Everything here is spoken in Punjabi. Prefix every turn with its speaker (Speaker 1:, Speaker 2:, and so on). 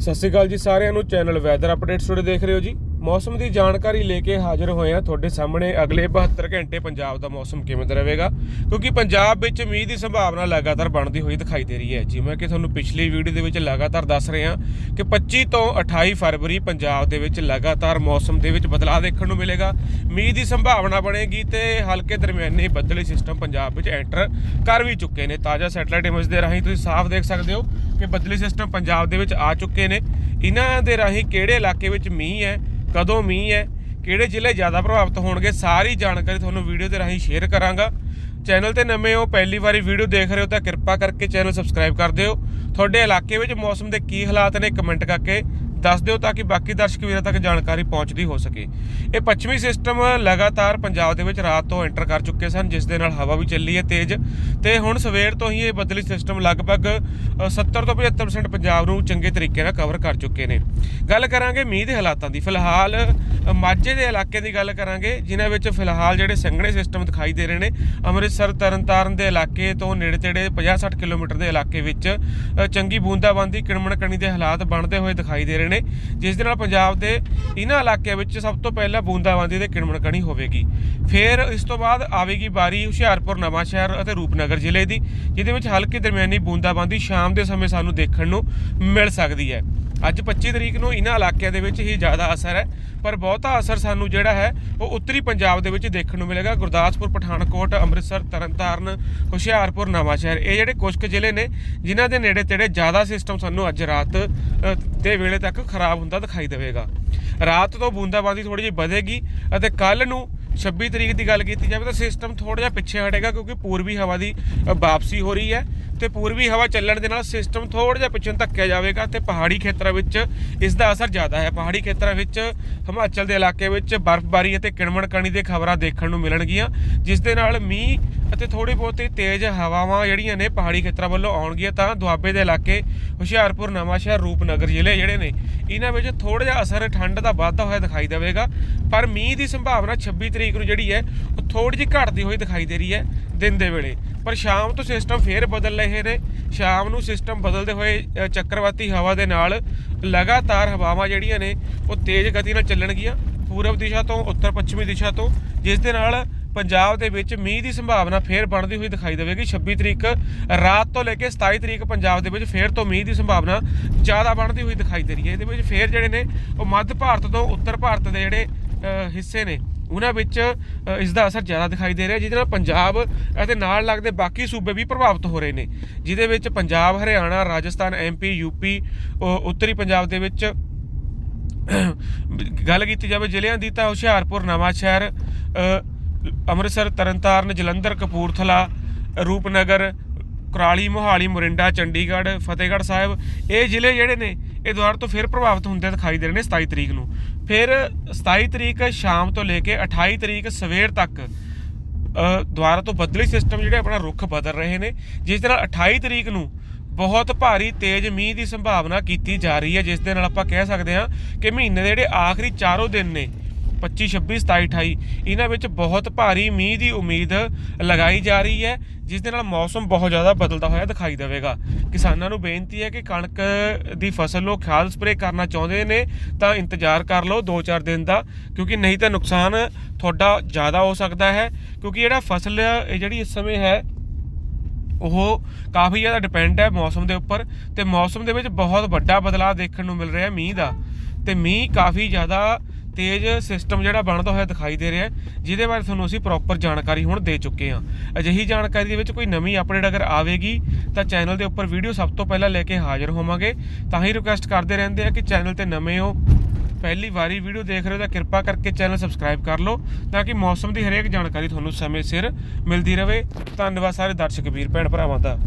Speaker 1: ਸਤਿ ਸ਼੍ਰੀ ਅਕਾਲ ਜੀ ਸਾਰਿਆਂ ਨੂੰ। ਚੈਨਲ ਵੈਦਰ ਅਪਡੇਟਸ ਤੁਹਾਡੇ ਦੇਖ ਰਹੇ ਹੋ ਜੀ। ਮੌਸਮ ਦੀ ਜਾਣਕਾਰੀ ਲੈ ਕੇ ਹਾਜ਼ਰ ਹੋਏ ਆ ਤੁਹਾਡੇ ਸਾਹਮਣੇ। ਅਗਲੇ 72 ਘੰਟੇ ਪੰਜਾਬ ਦਾ ਮੌਸਮ ਕਿਵੇਂ ਦਾ ਰਹੇਗਾ? ਕਿਉਂਕਿ ਪੰਜਾਬ ਵਿੱਚ ਮੀਂਹ ਦੀ ਸੰਭਾਵਨਾ ਲਗਾਤਾਰ ਬਣਦੀ ਹੋਈ ਦਿਖਾਈ ਦੇ ਰਹੀ ਹੈ। ਜਿਵੇਂ ਕਿ ਤੁਹਾਨੂੰ ਪਿਛਲੀ ਵੀਡੀਓ ਦੇ ਵਿੱਚ ਲਗਾਤਾਰ ਦੱਸ ਰਹੇ ਹਾਂ ਕਿ 25 ਤੋਂ 28 ਫਰਵਰੀ ਪੰਜਾਬ ਦੇ ਵਿੱਚ ਲਗਾਤਾਰ ਮੌਸਮ ਦੇ ਵਿੱਚ ਬਦਲਾਅ ਦੇਖਣ ਨੂੰ ਮਿਲੇਗਾ। ਮੀਂਹ ਦੀ ਸੰਭਾਵਨਾ ਬਣੇਗੀ ਤੇ ਹਲਕੇ ਦਰਮਿਆਨੇ ਬੱਦਲੀ ਸਿਸਟਮ ਪੰਜਾਬ ਵਿੱਚ ਐਂਟਰ ਕਰ ਵੀ ਚੁੱਕੇ ਨੇ। ਤਾਜ਼ਾ ਸੈਟਲਾਈਟ ਇਮੇਜ ਦੇ ਰਾਹੀਂ ਤੁਸੀਂ ਸਾਫ਼ ਦੇਖ ਸਕਦੇ ਹੋ। ਕਿ ਬੱਦਲੀ ਸਿਸਟਮ ਪੰਜਾਬ ਦੇ ਵਿੱਚ ਆ ਚੁੱਕੇ ਨੇ। ਇਹਨਾਂ ਦੇ ਰਾਹੀਂ ਕਿਹੜੇ ਇਲਾਕੇ ਵਿੱਚ ਮੀਂਹ ਹੈ, ਕਦੋਂ ਮੀਂਹ ਹੈ, ਕਿਹੜੇ ਜ਼ਿਲ੍ਹੇ ਜ਼ਿਆਦਾ ਪ੍ਰਭਾਵਿਤ ਹੋਣਗੇ, ਸਾਰੀ ਜਾਣਕਾਰੀ ਤੁਹਾਨੂੰ ਵੀਡੀਓ ਦੇ ਰਾਹੀਂ ਸ਼ੇਅਰ ਕਰਾਂਗਾ। ਚੈਨਲ ਤੇ ਨਵੇਂ ਹੋ, ਪਹਿਲੀ ਵਾਰੀ ਵੀਡੀਓ ਦੇਖ ਰਹੇ ਹੋ ਤਾਂ ਕਿਰਪਾ ਕਰਕੇ ਚੈਨਲ ਸਬਸਕ੍ਰਾਈਬ ਕਰ ਦਿਓ। ਤੁਹਾਡੇ ਇਲਾਕੇ ਵਿੱਚ ਮੌਸਮ ਦੇ ਕੀ ਹਾਲਾਤ ਨੇ, ਕਮੈਂਟ ਕਰਕੇ ਦੱਸ ਦਿਓ ਤਾਂ ਕਿ ਬਾਕੀ ਦਰਸ਼ਕ ਵੀਰਾਂ ਤੱਕ ਜਾਣਕਾਰੀ ਪਹੁੰਚਦੀ ਹੋ ਸਕੇ। ਇਹ ਪੱਛਮੀ ਸਿਸਟਮ ਲਗਾਤਾਰ ਪੰਜਾਬ ਦੇ ਵਿੱਚ ਰਾਤ ਤੋਂ ਐਂਟਰ ਕਰ ਚੁੱਕੇ ਸਨ ਜਿਸ ਦੇ ਨਾਲ ਹਵਾ ਵੀ ਚੱਲੀ ਹੈ ਤੇਜ਼। ਤੇ ਹੁਣ ਸਵੇਰ ਤੋਂ ਹੀ ਇਹ ਬਦਲੀ ਸਿਸਟਮ ਲਗਭਗ ਅ, 70 ਤੋਂ 75% ਪੰਜਾਬ ਨੂੰ ਚੰਗੇ ਤਰੀਕੇ ਨਾਲ ਕਵਰ ਕਰ ਚੁੱਕੇ ਨੇ। ਗੱਲ ਕਰਾਂਗੇ ਮੀਂਹ ਦੇ ਹਾਲਾਤਾਂ ਦੀ। ਫਿਲਹਾਲ ਮਾਝੇ ਦੇ ਇਲਾਕੇ ਦੀ ਗੱਲ ਕਰਾਂਗੇ ਜਿਨ੍ਹਾਂ ਵਿੱਚ ਫਿਲਹਾਲ ਜਿਹੜੇ ਸੰਘਣੇ ਸਿਸਟਮ ਦਿਖਾਈ ਦੇ ਰਹੇ ਨੇ ਅੰਮ੍ਰਿਤਸਰ ਤਰਨਤਾਰਨ ਦੇ ਇਲਾਕੇ ਤੋਂ ਨੇੜੇ ਤੇੜੇ 50-60 ਕਿਲੋਮੀਟਰ ਦੇ ਇਲਾਕੇ ਵਿੱਚ ਚੰਗੀ ਬੂੰਦਾਬਾਂਦੀ ਕਿਣਮਣ ਕਣੀ ਦੇ ਹਾਲਾਤ ਬਣਦੇ ਹੋਏ ਦਿਖਾਈ ਦੇ ਰਹੇ ਨੇ, ਜਿਸ ਦੇ ਨਾਲ ਪੰਜਾਬ ਦੇ ਇਹਨਾਂ ਇਲਾਕਿਆਂ ਵਿੱਚ ਸਭ ਤੋਂ ਪਹਿਲਾਂ ਬੂੰਦਾਬਾਂਦੀ ਦੇ ਕਿਣਮਣਕਣੀ ਹੋਵੇਗੀ। ਫਿਰ ਇਸ ਤੋਂ ਬਾਅਦ ਆਵੇਗੀ ਬਾਰੀ ਹੁਸ਼ਿਆਰਪੁਰ ਨਵਾਂਸ਼ਹਿਰ ਅਤੇ ਰੂਪਨਗਰ ਜ਼ਿਲ੍ਹੇ ਦੀ, ਜਿਹਦੇ ਵਿੱਚ ਹਲਕੀ ਦਰਮਿਆਨੀ ਬੂੰਦਾਬਾਂਦੀ ਸ਼ਾਮ ਦੇ ਸਮੇਂ ਸਾਨੂੰ ਦੇਖਣ ਨੂੰ ਮਿਲ ਸਕਦੀ ਹੈ। ਅੱਜ 25 ਤਰੀਕ ਨੂੰ ਇਹਨਾਂ ਇਲਾਕਿਆਂ ਦੇ ਵਿੱਚ ਹੀ ਜ਼ਿਆਦਾ ਅਸਰ ਹੈ, ਪਰ ਬਹੁਤਾ ਅਸਰ ਸਾਨੂੰ ਜਿਹੜਾ ਹੈ, ਉਹ ਉੱਤਰੀ ਪੰਜਾਬ ਦੇ ਵਿੱਚ ਦੇਖਣ ਨੂੰ ਮਿਲੇਗਾ। ਗੁਰਦਾਸਪੁਰ, ਪਠਾਨਕੋਟ, ਅੰਮ੍ਰਿਤਸਰ, ਤਰਨਤਾਰਨ, ਹੁਸ਼ਿਆਰਪੁਰ, ਨਵਾਂਸ਼ਹਿਰ, ਇਹ ਜਿਹੜੇ ਕੁਝ ਕੁ ਜ਼ਿਲ੍ਹੇ ਨੇ, ਜਿਨ੍ਹਾਂ ਦੇ ਨੇੜੇ ਤੇੜੇ ਜ਼ਿਆਦਾ ਸਿਸਟਮ ਸਾਨੂੰ ਅੱਜ ਰਾਤ ਦੇ ਵੇਲੇ ਤੱਕ ਖਰਾਬ ਹੁੰਦਾ ਦਿਖਾਈ ਦੇਵੇਗਾ। ਰਾਤ ਤੋਂ ਬੂੰਦਾਬਾਂਦੀ ਥੋੜੀ ਜਿਹੀ ਵਧੇਗੀ ਅਤੇ ਕੱਲ ਨੂੰ 26 ਤਰੀਕ ਦੀ ਗੱਲ ਕੀਤੀ ਜਾਵੇ ਤਾਂ ਸਿਸਟਮ ਥੋੜਾ ਜਿਹਾ ਪਿੱਛੇ ਹਟੇਗਾ ਕਿਉਂਕਿ ਪੂਰਬੀ ਹਵਾ ਦੀ ਵਾਪਸੀ ਹੋ ਰਹੀ ਹੈ। ਤੇ ਪੂਰਬੀ ਹਵਾ ਚੱਲਣ ਦੇ ਨਾਲ ਸਿਸਟਮ ਥੋੜਾ ਜਿਹਾ ਪਿੱਛੇ ਧੱਕਿਆ ਜਾਵੇਗਾ ਤੇ ਪਹਾੜੀ ਖੇਤਰਾਂ ਵਿੱਚ ਇਸ ਦਾ ਅਸਰ ਜ਼ਿਆਦਾ ਹੈ। ਪਹਾੜੀ ਖੇਤਰਾਂ ਵਿੱਚ ਹਿਮਾਚਲ ਦੇ ਇਲਾਕੇ ਵਿੱਚ ਬਰਫ਼ਬਾਰੀ ਅਤੇ ਕਿਣਮਣ ਕਣੀ ਦੇ ਖਬਰਾਂ ਦੇਖਣ ਨੂੰ ਮਿਲਣਗੀਆਂ, ਜਿਸ ਦੇ ਨਾਲ ਮੀਂਹ ਅਤੇ ਥੋੜੀ ਬਹੁਤੀ ਤੇਜ਼ ਹਵਾਵਾਂ ਜਿਹੜੀਆਂ ਨੇ ਪਹਾੜੀ ਖੇਤਰਾਂ ਵੱਲੋਂ ਆਉਣਗੀਆਂ, ਤਾਂ ਦੁਆਬੇ ਦੇ ਇਲਾਕੇ ਹੁਸ਼ਿਆਰਪੁਰ, ਨਵਾਂਸ਼ਹਿਰ, ਰੂਪਨਗਰ ਜ਼ਿਲ੍ਹੇ ਜਿਹੜੇ ਨੇ, ਇਹਨਾਂ ਵਿੱਚ ਥੋੜਾ ਜਿਹਾ ਅਸਰ ਠੰਡ ਦਾ ਵਾਧਾ ਹੋਇਆ ਦਿਖਾਈ ਦੇਵੇਗਾ, ਪਰ ਮੀਂਹ ਦੀ ਸੰਭਾਵਨਾ 26 ਤਰੀਕ ਨੂੰ ਜਿਹੜੀ ਹੈ, ਉਹ ਥੋੜੀ ਜਿਹੀ ਘਟਦੀ ਹੋਈ ਦਿਖਾਈ ਦੇ ਰਹੀ ਹੈ। ਦਿਨ ਦੇ ਵੇਲੇ। ਪਰ ਸ਼ਾਮ ਤੋਂ ਸਿਸਟਮ ਫੇਰ ਬਦਲ ਰਹੇ ਨੇ। ਸ਼ਾਮ ਨੂੰ ਸਿਸਟਮ ਬਦਲਦੇ ਹੋਏ ਚੱਕਰਵਾਤੀ ਹਵਾ ਦੇ ਨਾਲ ਲਗਾਤਾਰ ਹਵਾਵਾਂ ਜਿਹੜੀਆਂ ਨੇ, ਉਹ ਤੇਜ਼ ਗਤੀ ਨਾਲ ਚੱਲਣਗੀਆਂ। ਪੂਰਬ ਦਿਸ਼ਾ ਤੋਂ, ਉੱਤਰ ਪੱਛਮੀ ਦਿਸ਼ਾ ਤੋਂ, ਜਿਸ ਦੇ ਨਾਲ ਪੰਜਾਬ ਦੇ ਵਿੱਚ ਮੀਂਹ ਦੀ ਸੰਭਾਵਨਾ ਫੇਰ ਬਣਦੀ ਹੋਈ ਦਿਖਾਈ ਦੇਵੇਗੀ। 26 ਤਰੀਕ ਰਾਤ ਤੋਂ ਲੈ ਕੇ 27 ਤਰੀਕ ਪੰਜਾਬ ਦੇ ਵਿੱਚ ਫੇਰ ਤੋਂ ਮੀਂਹ ਦੀ ਸੰਭਾਵਨਾ ਜ਼ਿਆਦਾ ਬਣਦੀ ਹੋਈ ਦਿਖਾਈ ਦੇ ਰਹੀ ਹੈ। ਇਹਦੇ ਵਿੱਚ ਫੇਰ ਜਿਹੜੇ ਨੇ, ਉਹ ਮੱਧ ਭਾਰਤ ਤੋਂ ਉੱਤਰ ਭਾਰਤ ਦੇ ਜਿਹੜੇ ਹਿੱਸੇ ਨੇ ਉਹਨਾਂ ਵਿੱਚ ਇਸ ਦਾ ਅਸਰ ਜ਼ਿਆਦਾ ਦਿਖਾਈ ਦੇ ਰਿਹਾ ਜਿਹਦੇ ਨਾਲ ਪੰਜਾਬ ਅਤੇ ਨਾਲ ਲੱਗਦੇ ਬਾਕੀ ਸੂਬੇ ਵੀ ਪ੍ਰਭਾਵਿਤ ਹੋ ਰਹੇ ਨੇ ਜਿਹਦੇ ਵਿੱਚ ਪੰਜਾਬ ਹਰਿਆਣਾ ਰਾਜਸਥਾਨ ਐਮਪੀ ਯੂਪੀ ਅ, ਉੱਤਰੀ ਪੰਜਾਬ ਦੇ ਵਿੱਚ ਗੱਲ ਕੀਤੀ ਜਾਵੇ ਜ਼ਿਲ੍ਹਿਆਂ ਦੀ ਤਾਂ ਹੁਸ਼ਿਆਰਪੁਰ ਨਵਾਂਸ਼ਹਿਰ ਅ, ਅੰਮ੍ਰਿਤਸਰ ਤਰਨਤਾਰਨ ਜਲੰਧਰ ਕਪੂਰਥਲਾ ਰੂਪਨਗਰ ਕੁਰਾਲੀ ਮੋਹਾਲੀ ਮੋਰਿੰਡਾ ਚੰਡੀਗੜ੍ਹ ਫਤਿਹਗੜ੍ਹ ਸਾਹਿਬ ਇਹ ਜ਼ਿਲ੍ਹੇ ਜਿਹੜੇ ਨੇ ਇਹ ਦੁਆਰ ਤੋਂ ਫਿਰ ਪ੍ਰਭਾਵਿਤ ਹੁੰਦੇ ਦਿਖਾਈ ਦੇ ਰਹੇ ਨੇ 27 ਤਰੀਕ ਨੂੰ। ਫਿਰ 27 ਤਰੀਕ ਸ਼ਾਮ ਤੋਂ ਲੈ ਕੇ 28 ਤਰੀਕ ਸਵੇਰ ਤੱਕ ਅ, ਦੁਬਾਰਾ ਤੋਂ ਬਦਲੀ ਸਿਸਟਮ ਜਿਹੜੇ ਆਪਣਾ ਰੁਖ ਬਦਲ ਰਹੇ ਨੇ ਜਿਸ ਦੇ ਨਾਲ 28 ਤਰੀਕ ਨੂੰ ਬਹੁਤ ਭਾਰੀ ਤੇਜ਼ ਮੀਂਹ ਦੀ ਸੰਭਾਵਨਾ ਕੀਤੀ ਜਾ ਰਹੀ ਹੈ ਜਿਸ ਦੇ ਨਾਲ ਆਪਾਂ ਕਹਿ ਸਕਦੇ ਹਾਂ ਕਿ ਮਹੀਨੇ ਦੇ ਜਿਹੜੇ ਆਖਰੀ ਚਾਰੋਂ ਦਿਨ ਨੇ 25 26 27 28 ਇਹਨਾਂ ਵਿੱਚ ਬਹੁਤ ਭਾਰੀ ਮੀਂਹ ਦੀ ਉਮੀਦ ਲਗਾਈ ਜਾ ਰਹੀ ਹੈ, ਜਿਸ ਦੇ ਨਾਲ ਮੌਸਮ ਬਹੁਤ ਜ਼ਿਆਦਾ ਬਦਲਦਾ ਹੋਇਆ ਦਿਖਾਈ ਦੇਵੇਗਾ। ਕਿਸਾਨਾਂ ਨੂੰ ਬੇਨਤੀ ਹੈ ਕਿ ਕਣਕ ਦੀ ਫਸਲ ਨੂੰ ਖਾਦ ਸਪਰੇਅ ਕਰਨਾ ਚਾਹੁੰਦੇ ਨੇ, ਤਾਂ ਇੰਤਜ਼ਾਰ ਕਰ ਲਓ 2-4 ਦਿਨ ਦਾ, ਕਿਉਂਕਿ ਨਹੀਂ ਤਾਂ ਨੁਕਸਾਨ ਤੁਹਾਡਾ ਜ਼ਿਆਦਾ ਹੋ ਸਕਦਾ ਹੈ, ਕਿਉਂਕਿ ਜਿਹੜਾ ਫਸਲ ਜਿਹੜੀ ਇਸ ਸਮੇਂ ਹੈ, ਉਹ ਕਾਫੀ ਜ਼ਿਆਦਾ ਡਿਪੈਂਡ ਹੈ ਮੌਸਮ ਦੇ ਉੱਪਰ, ਤੇ ਮੌਸਮ ਦੇ ਵਿੱਚ ਬਹੁਤ ਵੱਡਾ ਬਦਲਾਅ ਦੇਖਣ ਨੂੰ ਮਿਲ ਰਿਹਾ ਮੀਂਹ ਦਾ। ਤੇ ਮੀਂਹ ਕਾਫੀ ਜ਼ਿਆਦਾ ਤੇਜ਼ ਸਿਸਟਮ ਜਿਹੜਾ ਬਣਦਾ ਹੋਇਆ ਦਿਖਾਈ ਦੇ ਰਿਹਾ ਜਿਹਦੇ ਬਾਰੇ ਤੁਹਾਨੂੰ ਅਸੀਂ ਪ੍ਰੋਪਰ ਜਾਣਕਾਰੀ ਹੁਣ ਦੇ ਚੁੱਕੇ ਹਾਂ। ਅਜਿਹੀ ਜਾਣਕਾਰੀ ਦੇ ਵਿੱਚ ਕੋਈ ਨਵੀਂ ਅਪਡੇਟ ਅਗਰ ਆਵੇਗੀ, ਤਾਂ ਚੈਨਲ ਦੇ ਉੱਪਰ ਵੀਡੀਓ ਸਭ ਤੋਂ ਪਹਿਲਾਂ ਲੈ ਕੇ ਹਾਜ਼ਰ ਹੋਵਾਂਗੇ। ਤਾਂ ਹੀ ਰਿਕੁਐਸਟ ਕਰਦੇ ਰਹਿੰਦੇ ਆ ਕਿ ਚੈਨਲ ਤੇ ਨਵੇਂ ਹੋ, ਪਹਿਲੀ ਵਾਰੀ ਵੀਡੀਓ ਦੇਖ ਰਹੇ ਹੋ ਤਾਂ ਕਿਰਪਾ ਕਰਕੇ ਚੈਨਲ ਸਬਸਕ੍ਰਾਈਬ ਕਰ ਲਓ, ਤਾਂ ਕਿ ਮੌਸਮ ਦੀ ਹਰੇਕ ਜਾਣਕਾਰੀ ਤੁਹਾਨੂੰ ਸਮੇਂ ਸਿਰ ਮਿਲਦੀ ਰਹੇ। ਧੰਨਵਾਦ ਸਾਰੇ ਦਰਸ਼ਕ ਵੀਰ ਭੈਣ ਭਰਾਵਾਂ ਦਾ।